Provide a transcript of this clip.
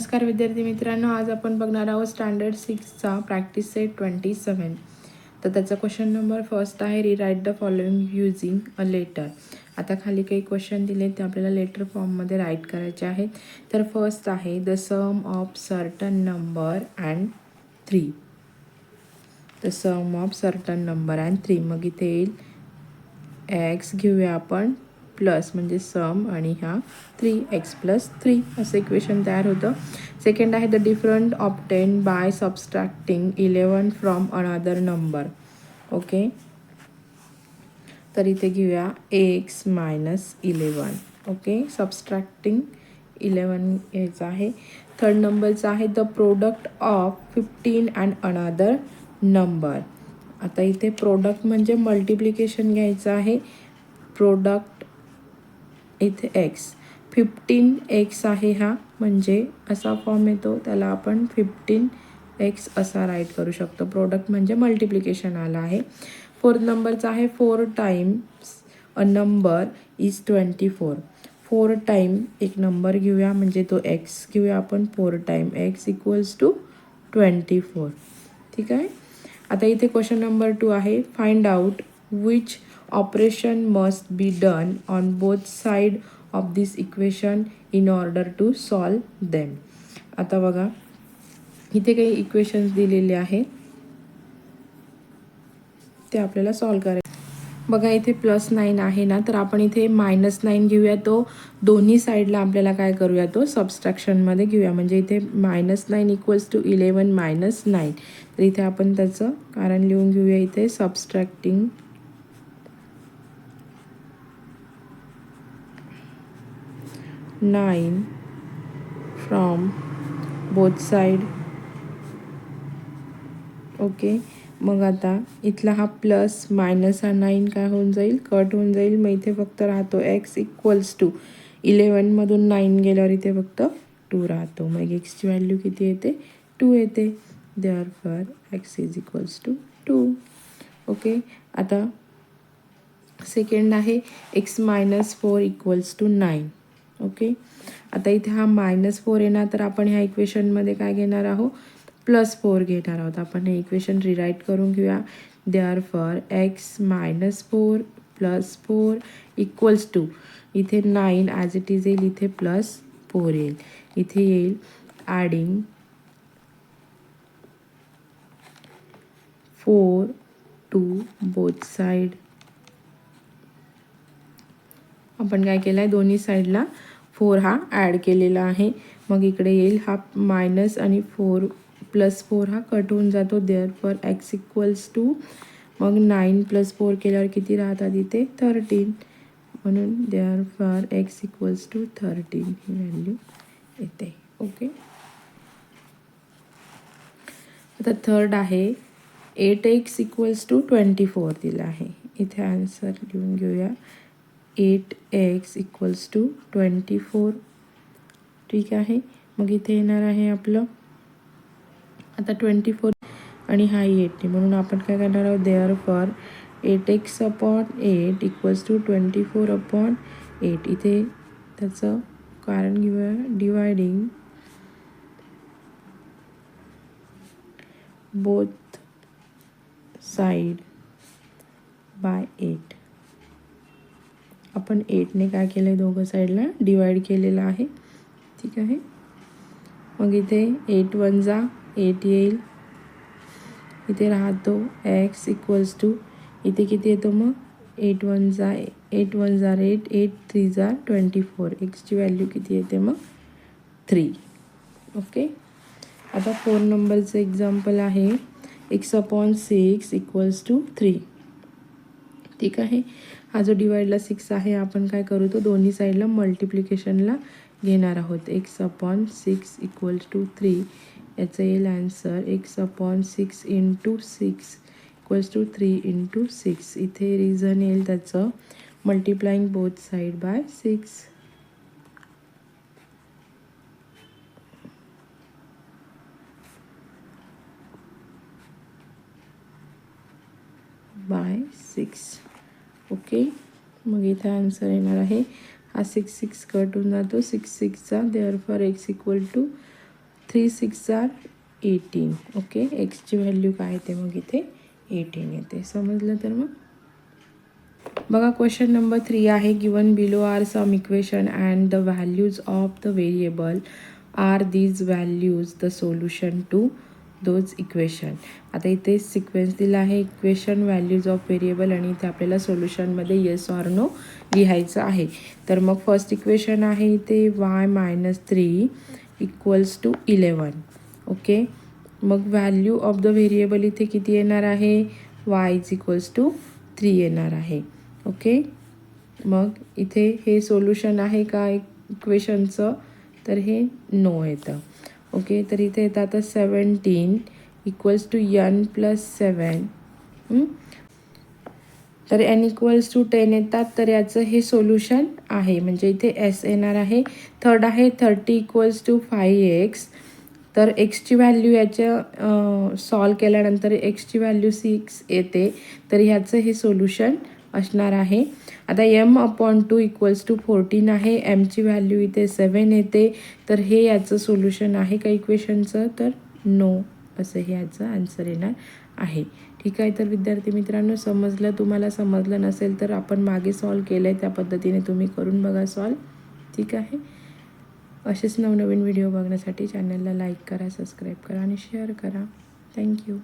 नमस्कार विद्यार्थी मित्रांनो आज आपण बघणार आहोत स्टँडर्ड सिक्सचा प्रॅक्टिस सेट ट्वेंटी सेवन तर त्याचा क्वेश्चन नंबर फर्स्ट आहे rewrite the following using a letter आता खाली काही क्वेश्चन दिले ते आपल्याला लेटर फॉर्ममध्ये राईट करायचे आहेत. तर फर्स्ट आहे the sum of certain number and three the sum of certain number and three मग इथे येईल एक्स घेऊया आपण. प्लस म्हणजे सम आणि ह्या थ्री एक्स प्लस थ्री असं इक्वेशन तयार होतं. सेकंड आहे the different obtained by subtracting eleven from another number okay तर इथे घेऊया x minus eleven okay subtracting eleven याचं आहे. थर्ड नंबरचं आहे the product of fifteen and another number आता इथे प्रोडक्ट म्हणजे मल्टिप्लिकेशन घ्यायचं आहे. प्रोडक्ट इथे एक्स फिफ्टीन एक्स आहे हा. म्हणजे असा फॉर्म येतो. त्याला आपण फिफ्टीन एक्स असा राईट करू शकतो. प्रोडक्ट म्हणजे मल्टिप्लिकेशन आला आहे. फोर्थ नंबरचा आहे. Four times a number is twenty four four time एक नंबर घेऊया. म्हणजे तो एक्स घेऊया आपण. Four time x equals to twenty four ठीक आहे? आता इथे क्वेश्चन नंबर टू आहे. Find out which operation must be done on both side of this equation in order to solve them आता बघा इथे काही इक्वेशन्स दिलेले आहेत. ते आपल्याला सॉल्व करायचे. बघा इथे प्लस नाईन आहे ना तर आपण इथे मायनस नाईन घेऊया. तो दोन्ही साईडला आपल्याला काय करूया? तो सबस्ट्रॅक्शनमध्ये घेऊया. म्हणजे इथे minus nine equals to eleven minus nine तर इथे आपण त्याचं कारण लिहून घेऊया. इथे subtracting nine from both side okay मग आता इथला हा प्लस मायनस हा नाईन काय होऊन जाईल? कट होऊन जाईल. मग इथे फक्त राहतो एक्स इक्वल्स टू इलेवनमधून नाईन गेल्यावर इथे फक्त टू राहतो. मग एक्सची व्हॅल्यू किती येते? टू येते. Therefore x is equals to two okay आता सेकंड आहे. X minus four equals to nine okay आता इथे हा मायनस फोर येणार तर आपण ह्या इक्वेशनमध्ये काय घेणार आहोत? प्लस फोर घेणार आहोत. आपण हे इक्वेशन रिराईट करून घेऊया. Therefore x minus four plus four equals to इथे नाईन ॲज इट इज येईल इथे प्लस फोर येईल. इथे येईल adding four to both side आपण काय केलं आहे दोन्ही साईडला फोर हा ॲड केलेला आहे. मग इकडे येईल. हा मायनस आणि फोर प्लस फोर हा कट होऊन जातो. Therefore x equals to मग नाईन प्लस फोर केल्यावर किती राहतात इथे? थर्टीन म्हणून therefore x equals to thirteen he value येते. ओके आता थर्ड आहे. Eight x equals to twenty four दिला आहे. इथे आन्सर लिहून घेऊया. Eight x equals to twenty four. ठीक आहे? मग इथे येणार आहे आपलं. आता ट्वेंटी फोर आणि हा एट म्हणून आपण काय करणार आहोत? Therefore eight x upon eight equals to twenty four upon eight इथे त्याचं कारण घेऊया. Dividing both side by eight आपण एटने काय केलं आहे दोघं साईडला डिवाईड केलेलं आहे. ठीक आहे? मग इथे एट वन जा एट येईल. इथे राहतो एक्स इक्वल्स टू इथे किती येतो मग? एट वन जा एट वन जार एट एट थ्री जार ट्वेंटी फोर एक्सची व्हॅल्यू किती येते मग? थ्री ओके आता फोर नंबरचं एक्झाम्पल आहे. X upon six equals to three ठीक आहे? हा जो डिवाइडला सिक्स आहे आपण काय करू तो दोन्ही साईडला मल्टिप्लिकेशनला घेणार आहोत. X upon six equals to three याचं येईल answer x upon six into six equals to three into six इथे रिझन येईल त्याचं multiplying both side by six by six okay. मग इथे आन्सर येणार आहे. हा सिक्स सिक्स कट होऊन जातो. Six सिक्सचा therefore x equal to three six are eighteen okay. एक्सची value काय येते? मग इथे एटीन येते. समजलं तर मग? बघा क्वेश्चन नंबर थ्री आहे. Given below are some equation and the values of the variable are these values the solution to those equation आता इथे सिक्वेन्स दिला आहे. इक्वेशन व्हॅल्यूज ऑफ व्हेरिएबल आणि इथे आपल्याला सोल्युशनमध्ये येस ऑर नो लिहायचं आहे. तर मग फर्स्ट इक्वेशन आहे इथे y minus three equals to eleven okay मग व्हॅल्यू ऑफ द व्हेरिएबल इथे किती येणार आहे? Y is equals to three येणार आहे. ओके मग इथे हे सोल्युशन आहे का इक्वेशनचं तर हे नो येतं. ओके तर इथे येतं आता seventeen equals to n plus seven तर एन इक्वल्स टू टेन येतात तर याचं हे सोल्युशन आहे. म्हणजे इथे एस येणार आहे. थर्ड आहे thirty equals to five x तर एक्सची व्हॅल्यू याच्या सॉल्व केल्यानंतर एक्सची व्हॅल्यू सिक्स येते. तर ह्याचं हे सोल्युशन असणार आहे. आता m upon two equals to fourteen आहे. एमची व्हॅल्यू इथे सेवन येते. तर हे याचं सोल्युशन आहे का इक्वेशनचं तर नो असं हे याचं आन्सर येणार आहे. ठीक आहे? तर विद्यार्थी मित्रांनो समजलं? तुम्हाला समजलं नसेल तर आपण मागे सॉल्व केलं आहे त्या पद्धतीने तुम्ही करून बघा सॉल्व ठीक आहे? असेच नवनवीन व्हिडिओ बघण्यासाठी चॅनलला लाईक करा सबस्क्राईब करा आणि शेअर करा. थँक्यू